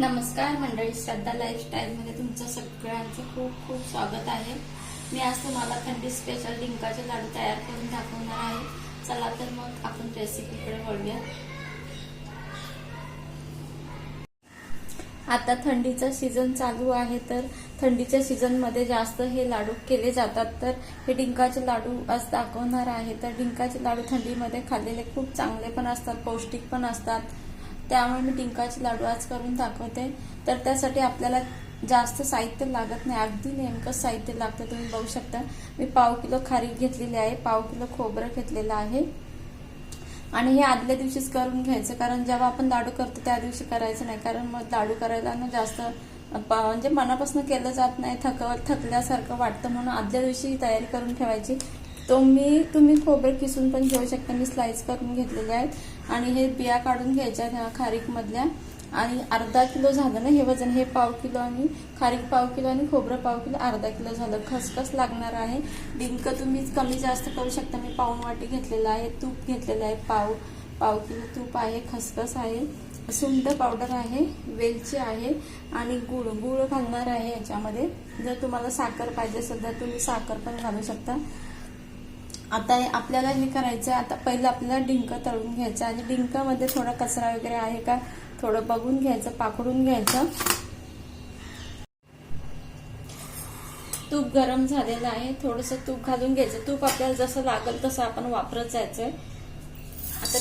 नमस्कार मंडळी श्रद्धा लाईफस्टाईलमध्ये तुमचं सगळ्यांचं खूप खूप स्वागत आहे. मी आज तुम्हाला थंडी स्पेशल डिंकाचे लाडू तयार करून दाखवणार आहे. चला तर मग आपण रेसिपीकडे वळूया. आता थंडीचं सीझन चालू आहे तर थंडीच्या सीझनमध्ये जास्त हे लाडू केले जातात. तर हे डिंकाचे लाडू आज दाखवणार आहे. तर डिंकाचे लाडू थंडीमध्ये खाल्लेले खूप चांगले पण असतात पौष्टिक पण असतात. त्यामुळे मी टिंकाचे लाडू आज करून दाखवते. तर त्यासाठी आपल्याला जास्त साहित्य लागत नाही. अगदी नेमकं साहित्य लागतं तुम्ही बघू शकता. मी पाव किलो खारीक घेतलेली आहे पाव किलो खोबरं घेतलेलं आहे. आणि हे आदल्या दिवशीच करून घ्यायचं कारण जेव्हा आपण लाडू करतो त्या दिवशी करायचं नाही. कारण मग लाडू करायला ना जास्त म्हणजे मनापासून केलं जात नाही थक थकल्यासारखं वाटतं म्हणून आदल्या दिवशी तयारी करून ठेवायची. तो मी तुम्ही खोबरं किसून पण घेऊ शकता. मी स्लाइस करून घेतलेले आहेत. आणि हे बिया काढून घ्यायच्या ह्या खारीकमधल्या. आणि अर्धा किलो झालं ना हे वजन हे पाव किलो आणि खारीक पाव किलो आणि खोबरं पाव किलो अर्धा किलो झालं. खसखस लागणार आहे. डिंक तुम्ही कमी जास्त करू शकता. मी पाऊन वाटी घेतलेलं आहे तूप घेतलेलं आहे पाव पाव किलो तूप आहे खसखस आहे. सुंठ पावडर आहे वेलची आहे आणि गुळ गुळ घालणार आहे याच्यामध्ये. जर तुम्हाला साखर पाहिजे असेल तर तुम्ही साखर पण घालू शकता. आता हे आपल्याला हे करायचं आहे आता पहिलं आपल्याला डिंक तळून घ्यायचं आणि डिंकामध्ये थोडा कचरा वगैरे आहे का थोडं बघून घ्यायचं पाकडून घ्यायचं. तूप गरम झालेलं आहे थोडंसं तूप घालून घ्यायचं. तूप आपल्याला जसं लागल तसं आपण वापरत जायचंय. आता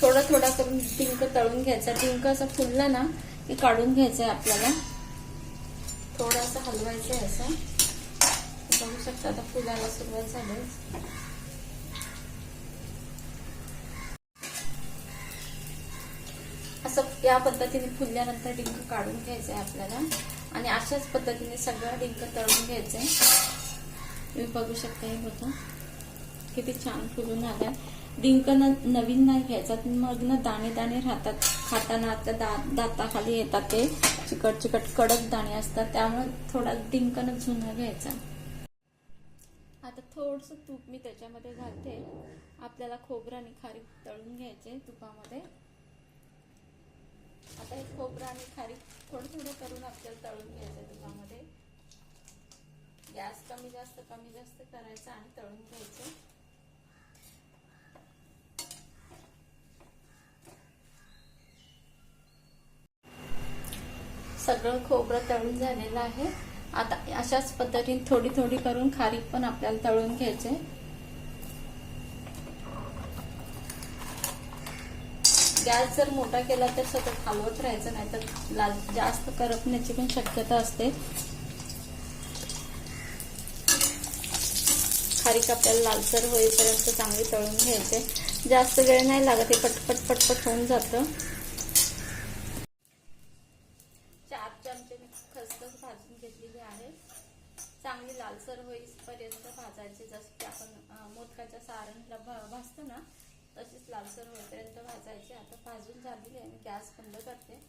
थोडं थोडा करून डिंक तळून घ्यायचा. डिंक असं फुललं ना की काढून घ्यायचंय आपल्याला. थोडं हलवायचं आहे असं. बघू शकता आता फुलायला सुरुवात झाली असं या पद्धतीने फुलल्यानंतर डिंक काढून घ्यायचं आहे आपल्याला. आणि अशाच पद्धतीने सगळं डिंक तळून घ्यायचंय तुम्ही बघू शकता हे होतं किती छान फुलून आलाय. डिंक न नवीन नाही घ्यायचा मग ना दाणे दाणे राहतात. खाताना आता दात दाताखाली येतात ते. चिकट चिकट कडक दाणे असतात. त्यामुळे थोडा डिंक जुना घ्यायचा. आता थोडस तूप मी त्याच्यामध्ये घालते. आपल्याला खोबरं आणि खारीक तळून घ्यायचे तुपामध्ये. आता हे खोबरं आणि खारीक थोडं थोडं करून आपल्याला तळून घ्यायचं तुपामध्ये. गॅस कमी जास्त कमी जास्त करायचा आणि तळून घ्यायचं. सगळं खोबरं तळून झालेलं आहे. आता अशाच पद्धतीने थोडी थोडी करून खारीक पण आपल्याला तळून घ्यायचे. गॅस जर मोठा केला तर सतत हलवत राहायचं नाही तर लाल जास्त करपण्याची पण शक्यता असते. खारीक आपल्याला लालसर होईपर्यंत चांगली तळून घ्यायचे. जास्त वेळ नाही लागत हे पटपट पटपट होऊन जातं चार चमचे मी भाजून घेतलेली आहे. चांगली लालसर होईपर्यंत भाजायचे. जसं की आपण मोदकाच्या सारणला भाजतो ना तशीच लालसर होईपर्यंत भाजायचे. आता भाजून झालेली आहे. मी गॅस बंद करते.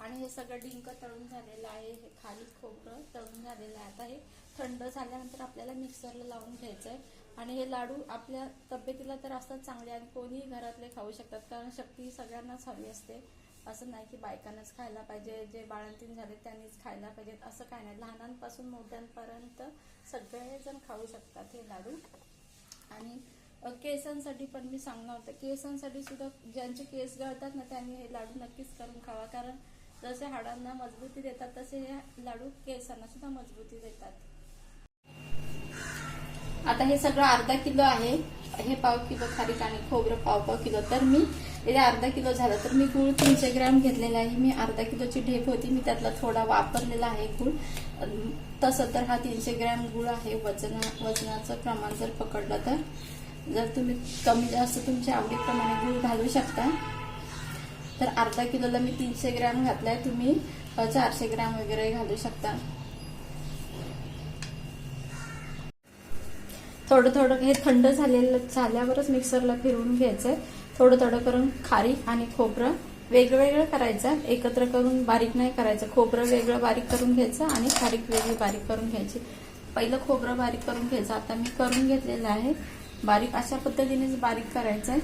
आणि हे सगळं डिंक तळून झालेलं आहे. हे खाली खोबरं तळून झालेलं आहे. आता हे थंड झाल्यानंतर आपल्याला मिक्सरला लावून घ्यायचं आहे आणि हे लाडू आपल्या तब्येतीला तर असतात चांगले आणि कोणीही घरातले खाऊ शकतात. कारण शक्ती सगळ्यांनाच हवी असते. असं नाही की बायकांनाच खायला पाहिजे जे बाळंतीन झाले त्यांनीच खायला पाहिजेत असं काय नाही. लहानांपासून मोठ्यांपर्यंत सगळेजण खाऊ शकतात हे लाडू. आणि केसांसाठी पण मी सांगणार होतं. केसांसाठी सुद्धा ज्यांचे केस गळतात ना त्यांनी हे लाडू नक्कीच करून खावा. कारण जसे हाडांना मजबूती देतात तसे हे लाडू केसांना सुद्धा मजबूती देतात. आता हे सगळं अर्धा किलो आहे. हे पाव किलो खारीक आणि खोबरं पाव पाव किलो. तर मी अर्धा किलो झालं तर मी गुळ तीनशे ग्रॅम घेतलेला आहे. मी अर्धा किलोची ढेप होती. मी त्यातला थोडा वापरलेला आहे गुळ. तसं तर हा तीनशे ग्रॅम गुळ आहे. वजना वजनाचं प्रमाण जर पकडलं तर. जर तुम्ही कमी जास्त तुमच्या आवडीप्रमाणे गुळ घालू शकता तर अर्धा किलोला मी तीनशे ग्रॅम घातलाय. तुम्ही चारशे ग्रॅम वगैरे घालू शकता. थोडं थोडं हे थंड झालेलं झाल्यावरच मिक्सरला फिरवून घ्यायचंय. थोडं थोडं करून खारीक आणि खोबरं वेगवेगळं करायचं. एकत्र करून बारीक नाही करायचं. खोबरं वेगळं बारीक करून घ्यायचं आणि खारीक वेगळी बारीक करून घ्यायची. पहिलं खोबरं बारीक करून घ्यायचं. आता मी करून घेतलेलं आहे. बारीक अशा पद्धतीनेच बारीक करायचं आहे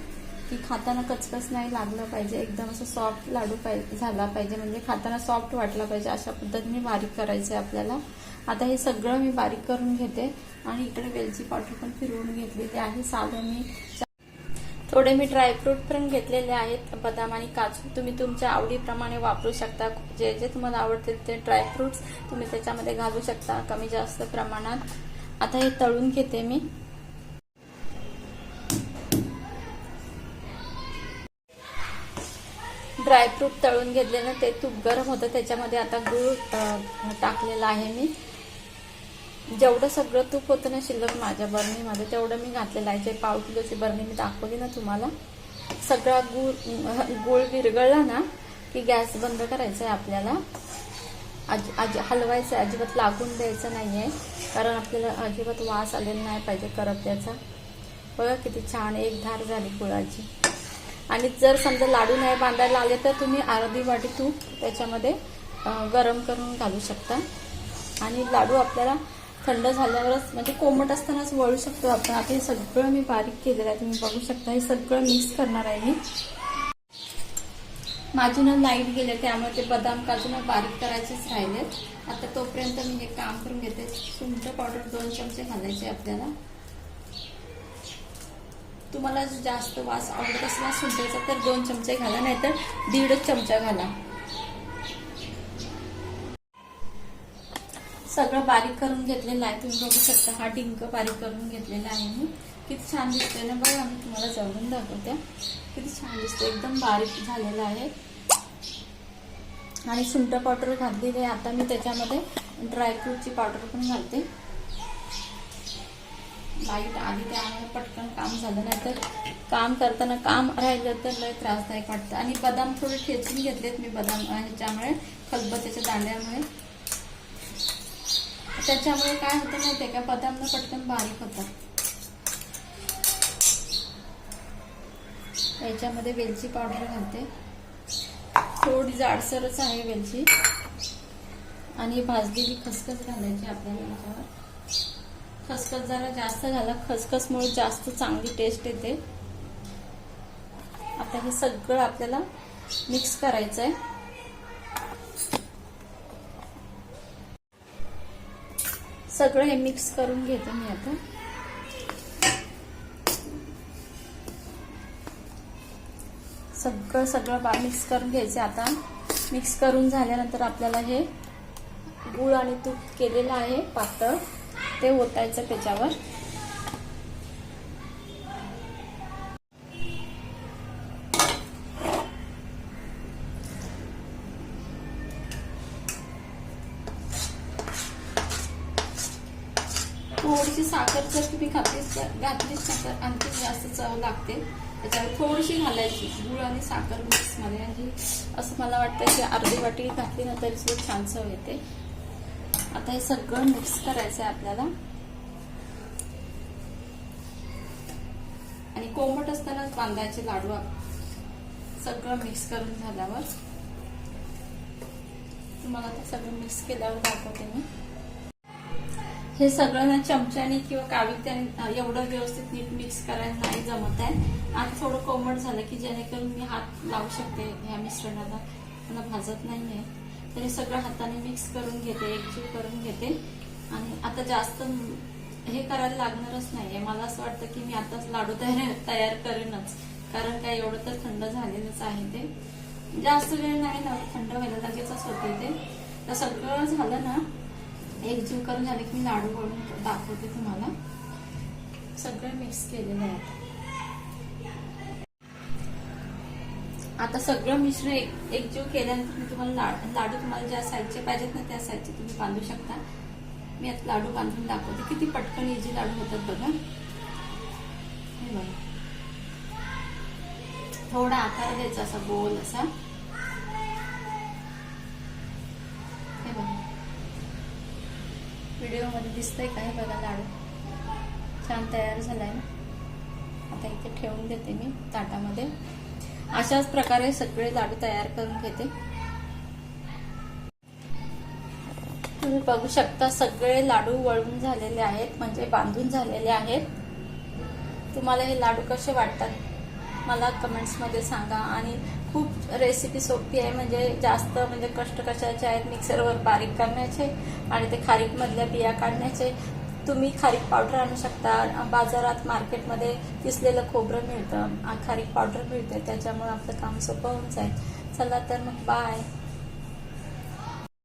की खाताना कचकच नाही लागलं पाहिजे. एकदम असं सॉफ्ट लाडू पाहिजे झाला पाहिजे. म्हणजे खाताना सॉफ्ट वाटला पाहिजे. अशा पद्धतीने बारीक करायचं आहे आपल्याला. आता हे सगळं मी बारीक करून घेते आणि इकडे वेलची पावडर पण फिरवून घेतलेली आहे साधं मी थोडे मी ड्रायफ्रूट पण घेतलेले आहेत. बदाम आणि काजू तुम्ही तुमच्या आवडीप्रमाणे वापरू शकता. जे जे तुम्हाला आवडतील ते ड्रायफ्रुट्स तुम्ही त्याच्यामध्ये घालू शकता कमी जास्त प्रमाणात. आता हे तळून घेते मी. ड्रायफ्रूट तळून घेतलेलं ते तूप गरम होतं. त्याच्यामध्ये आता गूळ टाकलेला आहे मी. जेवढं सगळं तूप होतं ना शिल्लक माझ्या बरणीमध्ये तेवढं मी घातलेलं आहे. जे पाव किलोची बरणी मी दाखवली ना तुम्हाला. सगळा गूळ गूळ विरगळला ना की गॅस बंद करायचा आहे आपल्याला. अज अज हलवायचं आहे अजिबात लागून द्यायचं नाही आहे कारण आपल्याला अजिबात वास आलेला नाही पाहिजे करपल्याचा बघा किती छान एक धार झाली गुळाची. आणि जर समजा लाडू नाही बांधायला आले तर तुम्ही अर्धी वाटी तूप त्याच्यामध्ये गरम करून घालू शकता. आणि लाडू आपल्याला थंड झाल्यावरच म्हणजे कोमट असतानाच वळू शकतो आपण. आता हे सगळं मी बारीक केलेलं आहे तुम्ही बघू शकता. हे सगळं मिक्स करणार आहे मी. माझी ना लाइट गेले त्यामुळे ते बदाम काजू ना बारीक करायचेच राहिलेत. आता तोपर्यंत मी हे काम करून घेते. सुंठ पावडर दोन चमचे घालायचे आपल्याला. तुम्हाला जास्त वास आवडत असला सुंठेचा तर दोन चमचे घाला. नाहीतर दीडच चमचा घाला. सगळं बारीक करून घेतलेलं आहे. तुम्ही बघू शकता हा डिंक बारीक करून घेतलेला आहे मी. किती छान दिसतोय ना बघा मी तुम्हाला जवळून दाखवते. किती छान दिसतोय एकदम बारीक झालेला आहे. आणि सुंठ पावडर घातलेली आहे. आता मी त्याच्यामध्ये ड्रायफ्रूटची पावडर पण घालते. लाइट आली त्यामुळे पटकन काम झालं नाही तर काम करताना काम राहिलं तर लय त्रासदायक वाटतं. आणि बदाम थोडे ठेचून घेतलेत मी बदाम ह्याच्यामुळे खलबत्याच्या दांड्यामुळे. त्याच्यामुळे काय होतं माहितीये का? बदाम ना पटकन बारीक होतात याच्यामध्ये वेलची पावडर घालते. थोडी जाडसरच आहे वेलची. आणि भाजलेली खसखस घालायची आपल्याला याच्यावर. खसखस जरा जास्त घाला. खसखसमुळे जास्त चांगली टेस्ट येते. आता हे सगळं आपल्याला मिक्स करायचं आहे सगळं हे मिक्स करून घेते मी आता. सगळं सगळं बा मिक्स करून घ्यायचं आता. मिक्स करून झाल्यानंतर आपल्याला हे गूळ आणि तूप केलेलं आहे पातळ. ते ओतायचं त्याच्यावर. थोडीशी साखर जर तुम्ही घातलीच घातलीच ना तर आणखी जास्त चव लागते. त्याच्यावर थोडीशी घालायची. गूळ आणि साखर मिक्समध्ये आणि असं मला वाटतं की अर्धी वाटी घातली ना तरी सुद्धा छान चव येते. आता हे सगळं मिक्स करायचं आहे आपल्याला. आणि कोमट असतानाच बांधायचे लाडू सगळं मिक्स करून झाल्यावर. तुम्हाला ते सगळं मिक्स केल्यावर दाखवते मी. हे सगळं ना चमच्याने किंवा कावित्याने एवढं व्यवस्थित नीट मिक्स करायला नाही जमत आहे. आणि थोडं कोमट झालं की जेणेकरून मी हात लावू शकते ह्या मिश्रणाला. मला भाजत नाही आहे. तर हे सगळं हाताने मिक्स करून घेते एकजीव करून घेते. आणि आता जास्त हे करायला लागणारच नाहीये मला असं वाटतं की मी आताच लाडू तयार तयार करेनच. कारण काय एवढं तर थंड झालेलंच आहे ते. जास्त वेळ नाही ना थंड व्हायला लगेचच होते ते. तर सगळं झालं ना एकजीव करून झाले की मी लाडू वळून दाखवते तुम्हाला. सगळं मिक्स केलेलं आहे आता. सगळं मिश्रण एक एकजीव केल्यानंतर मी तुम्हाला लाडू लाडू तुम्हाला ज्या साईजचे पाहिजेत ना त्या साईजचे तुम्ही बांधू शकता. मी आता लाडू बांधून दाखवते. किती पटकन इजी लाडू होतात बघा. हे बघा. थोडा आकार द्यायचा असा गोल असा. व्हिडिओमध्ये दिसतंय का हे बघा लाडू. छान तयार झालाय. ना आता इथे ठेवून देते मी ताटामध्ये. अशाच प्रकारे सगळे लाडू तयार करून घेते. तुम्ही बघू शकता सगळे लाडू वळून झालेले आहेत म्हणजे बांधून झालेले आहेत. तुम्हाला हे लाडू कसे वाटतात? मला कमेंट्समध्ये सांगा. आणि खूप रेसिपी सोपी आहे. म्हणजे जास्त म्हणजे कष्ट कशाचे आहेत? मिक्सरवर बारीक करण्याचे आणि ते खारीकमधल्या बिया काढण्याचे. तुम्ही खारीक पावडर आणू शकता. बाजारात मार्केटमध्ये किसलेलं खोबरं मिळतं. खारीक पावडर मिळते. त्याच्यामुळे आपलं काम सोपं होऊन जाईल. चला तर मग बाय